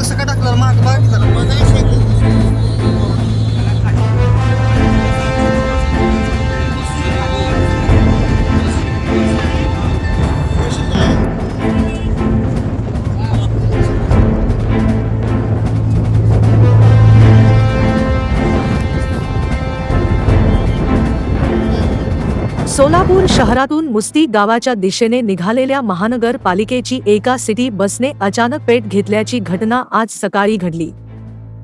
कसं काय टाकलं? माग बघितलं सोलापूर शहरातून मुस्ती गावाच्या दिशेने निघालेल्या महानगरपालिकेची एका सिटी बसने अचानक पेट घेतल्याची घटना आज सकाळी घडली.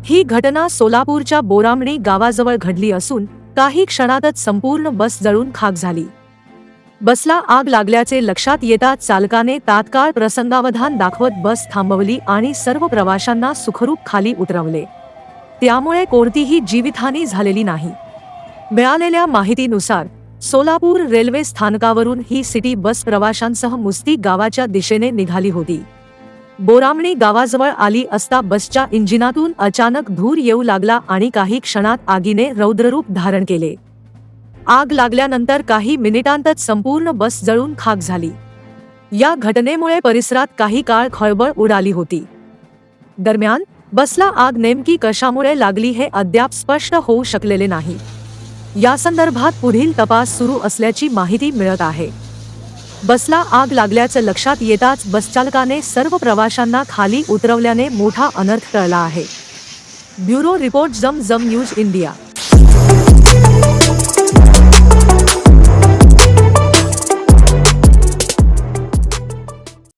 ही घटना सोलापूरच्या बोरामणी गावाजवळ घडली असून काही क्षणातच संपूर्ण बस जळून खाक झाली. बसला आग लागल्याचे लक्षात येताच चालकाने तात्काळ प्रसंगावधान दाखवत बस थांबवली आणि सर्व प्रवाशांना सुखरूप खाली उतरवले. त्यामुळे कोणतीही जीवितहानी झालेली नाही. मिळालेल्या माहितीनुसार सोलापूर रेल्वे स्थानकावरून ही सिटी बस प्रवाशांसह मुस्ती गावाच्या दिशेने निघाली होती. बोरामणी गावाजवळ आली असता बसच्या इंजिनातून अचानक धूर येऊ लागला आणि काही क्षणात आगीने रौद्ररूप धारण केले. आग लागल्यानंतर काही मिनिटांतच संपूर्ण बस जळून खाक झाली. या घटनेमुळे परिसरात काही काळ खळबळ उडाली होती. दरम्यान बसला आग नेमकी कशामुळे लागली हे अद्याप स्पष्ट होऊ शकलेले नाही. या संदर्भात पुढील तपास सुरू असल्याची माहिती मिळत आहे. बसला आग लागल्याचं लक्षात येताच बसचालकाने सर्व प्रवाशांना खाली उतरवल्याने मोठा अनर्थ टळला आहे. ब्युरो रिपोर्ट जम जम न्यूज इंडिया.